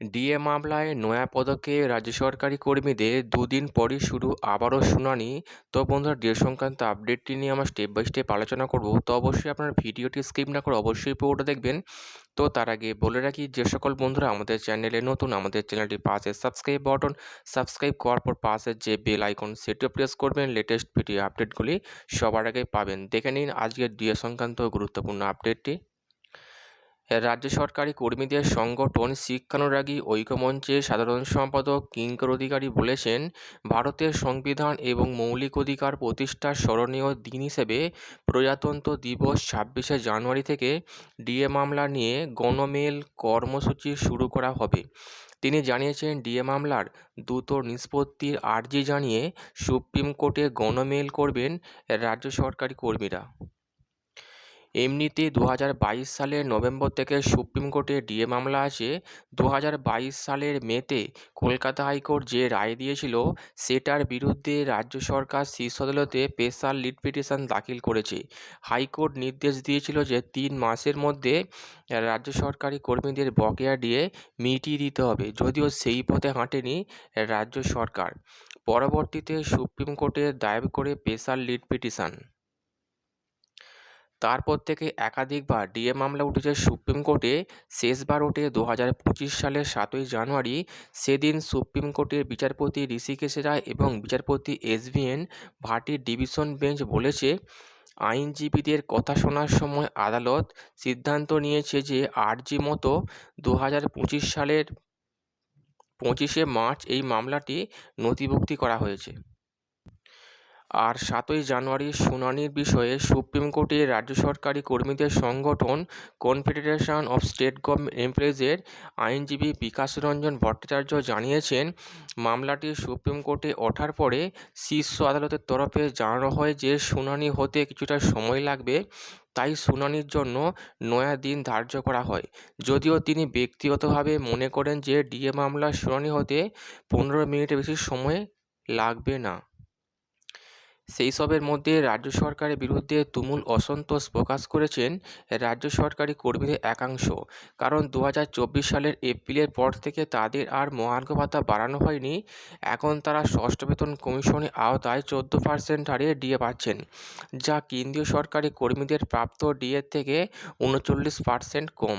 DA মামলায় নয়া পদক্ষেপ রাজ্য সরকারি কর্মীদের দুদিন পরই শুরু আবারও শুনানি। তো বন্ধুরা, ডিএ সংক্রান্ত আপডেটটি নিয়ে আমরা স্টেপ বাই স্টেপ আলোচনা করব। তো অবশ্যই আপনার ভিডিওটি স্কিপ না করে অবশ্যই পুরোটা দেখবেন। তো তার আগে বলে রাখি, যে সকল বন্ধুরা আমাদের চ্যানেলে নতুন, আমাদের চ্যানেলটি পাশে সাবস্ক্রাইব বাটন সাবস্ক্রাইব করার পর পাশে যে বেল আইকন সেটিও প্রেস করবেন। লেটেস্ট ভিডিও আপডেটগুলি সবার আগে পাবেন। দেখে নিন আজকের ডিএ সংক্রান্ত গুরুত্বপূর্ণ আপডেটটি রাজ্য সরকারি কর্মীদের সংগঠন শিক্ষানুরাগী ঐক্যমঞ্চের সাধারণ সম্পাদক কিঙ্কর অধিকারী বলেছেন, ভারতের সংবিধান এবং মৌলিক অধিকার প্রতিষ্ঠার স্মরণীয় দিন হিসেবে প্রজাতন্ত্র দিবস ছাব্বিশে জানুয়ারি থেকে ডিএ মামলা নিয়ে গণমেল কর্মসূচি শুরু করা হবে। তিনি জানিয়েছেন, ডিএ মামলার দ্রুত নিষ্পত্তির আর্জি জানিয়ে সুপ্রিম কোর্টে গণমেল করবেন রাজ্য সরকারি কর্মীরা। এমনিতে দু হাজার বাইশ সালের নভেম্বর থেকে সুপ্রিম কোর্টে ডিএ মামলা আছে। দু হাজার বাইশ সালের মেতে কলকাতা হাইকোর্ট যে রায় দিয়েছিল, সেটার বিরুদ্ধে রাজ্য সরকার শীর্ষ আদালতে স্পেশাল লিড পিটিশন দাখিল করেছে। হাইকোর্ট নির্দেশ দিয়েছিল যে তিন মাসের মধ্যে রাজ্য সরকারি কর্মীদের বকেয়া ডিএ মিটিয়ে দিতে হবে, যদিও সেই পথে হাঁটেনি রাজ্য সরকার। পরবর্তীতে সুপ্রিম কোর্টে দায়ের করে স্পেশাল লিড পিটিশন। তারপর থেকে একাধিকবার ডিএ মামলা উঠেছে সুপ্রিম কোর্টে। শেষবার ওঠে দু হাজার পঁচিশ সালের সাতই জানুয়ারি। সেদিন সুপ্রিম কোর্টের বিচারপতি ঋষিকেশ রায় এবং বিচারপতি এসভিএন ভাটির ডিভিশন বেঞ্চ বলেছে, আইনজীবীদের কথা শোনার সময় আদালত সিদ্ধান্ত নিয়েছে যে আরজি মতো দু হাজার পঁচিশ সালের পঁচিশে মার্চ এই মামলাটি নথিভুক্তি করা হয়েছে। আর সাতই জানুয়ারি শুনানির বিষয়ে সুপ্রিম কোর্টে রাজ্য সরকারি কর্মীদের সংগঠন কনফেডারেশন অফ স্টেট গভর্নমেন্ট এমপ্লয়িজের আইনজীবী বিকাশ রঞ্জন ভট্টাচার্য জানিয়েছেন, মামলাটি সুপ্রিম কোর্টে ওঠার পরে শীর্ষ আদালতের তরফে জানানো হয় যে শুনানি হতে কিছুটা সময় লাগবে, তাই শুনানির জন্য নয়া দিন ধার্য করা হয়। যদিও তিনি ব্যক্তিগতভাবে মনে করেন যে ডিএ মামলার শুনানি হতে পনেরো মিনিটের বেশি সময় লাগবে না। সেই সবের মধ্যে রাজ্য সরকারের বিরুদ্ধে তুমুল অসন্তোষ প্রকাশ করেছেন রাজ্য সরকারি কর্মীদের একাংশ। কারণ দু হাজার চব্বিশ সালের এপ্রিলের পর থেকে তাদের আর মহার্ঘ ভাতা বাড়ানো হয়নি। এখন তারা ষষ্ঠ বেতন কমিশনের আওতায় চোদ্দ পার্সেন্ট হারে ডিএ পাচ্ছেন, যা কেন্দ্রীয় সরকারি কর্মীদের প্রাপ্ত ডিএর থেকে উনচল্লিশ পার্সেন্ট কম।